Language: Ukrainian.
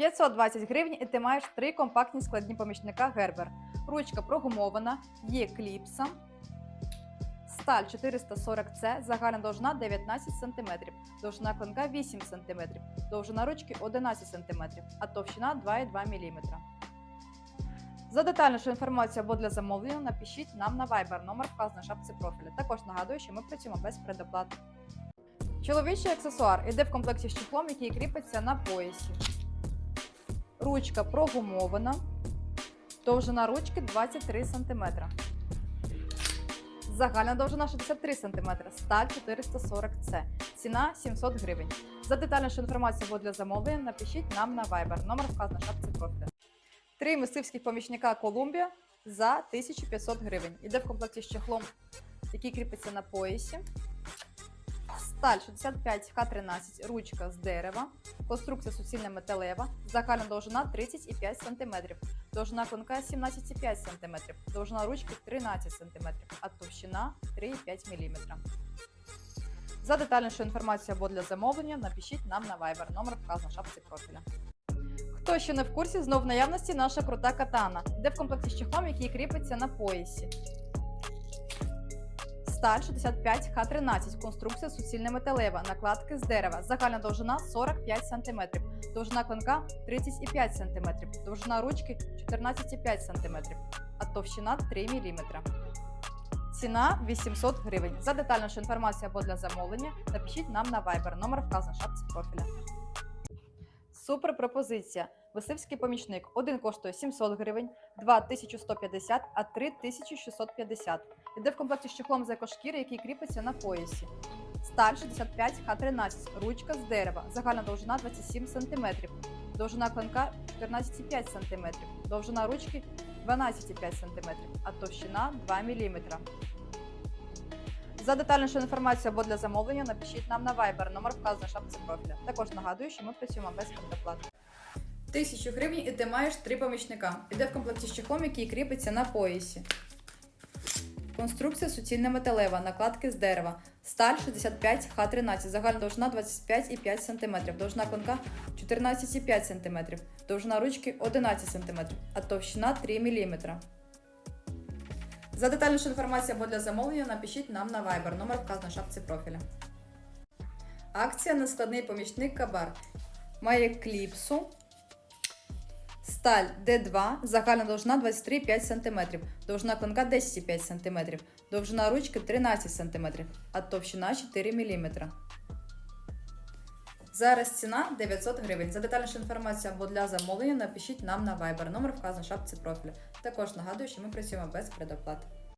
520 гривень і ти маєш три компактні складні помічника Гербер. Ручка прогумована, є кліпса. Сталь 440C, загальна довжина 19 см, довжина клинка 8 см, довжина ручки 11 см, а товщина 2,2 мм. За детальнішу інформацію або для замовлення напишіть нам на Viber, номер вказаний в шапці профіля. Також нагадую, що ми працюємо без предоплати. Чоловічий аксесуар іде в комплекті з чехлом, який кріпиться на поясі. Ручка прогумована, довжина ручки 23 см. Загальна довжина 63 см, сталь 440С. Ціна 700 гривень. За детальнішу інформацію або для замовлення напишіть нам на Viber, номер вказаний в шапці профіля. Три мисливських помічника Колумбія за 1500 гривень. Іде в комплекті з чехлом, який кріпиться на поясі. Сталь 65 Х13, ручка з дерева, конструкція суцільна металева, загальна довжина 30,5 см, довжина клинка 17,5 см, довжина ручки 13 см, а товщина 3,5 мм. За детальнішу інформацію або для замовлення напишіть нам на Viber, номер вказано в шапці профіля. Хто ще не в курсі, знов в наявності наша крута катана, де в комплекті з чехлом, який кріпиться на поясі. Сталь 65 Х13, конструкція суцільна металева, накладки з дерева, загальна довжина 45 см, довжина клинка 30,5 см, довжина ручки 14,5 см, а товщина 3 мм. Ціна 800 гривень. За детальнішу інформацію або для замовлення напишіть нам на Viber, номер вказаний шапці профіля. Супер пропозиція. Мисливський помічник. Один коштує 700 гривень, два 1150, а три 1650. Іде в комплекті з чехлом з екошкіри, який кріпиться на поясі. Сталь 65 Х13, ручка з дерева, загальна довжина 27 см, довжина клинка 14,5 см, довжина ручки 12,5 см, а товщина 2 мм. За детальнішу інформацію або для замовлення напишіть нам на Viber, номер вказаний в шапці профіля. Також нагадую, що ми працюємо без предоплати. Тисячу гривень і ти маєш три помічника. Іде в комплекті з чехлом, який кріпиться на поясі. Конструкція суцільна металева, накладки з дерева. Сталь 65 Х13, загальна довжина 25,5 см, довжина клинка 14,5 см, довжина ручки 11 см, а товщина 3 мм. За детальнішу інформацію або для замовлення напишіть нам на Viber, номер вказано в шапці профіля. Акція нескладний помічник Кабар. Має кліпсу. Сталь D2, загальна довжина 23,5 см, довжина клинка 10,5 см, довжина ручки 13 см, а товщина 4 мм. Зараз ціна 900 гривень. За детальнішу інформацію або для замовлення напишіть нам на Viber, номер вказаний в шапці профілю. Також нагадую, що ми працюємо без предоплати.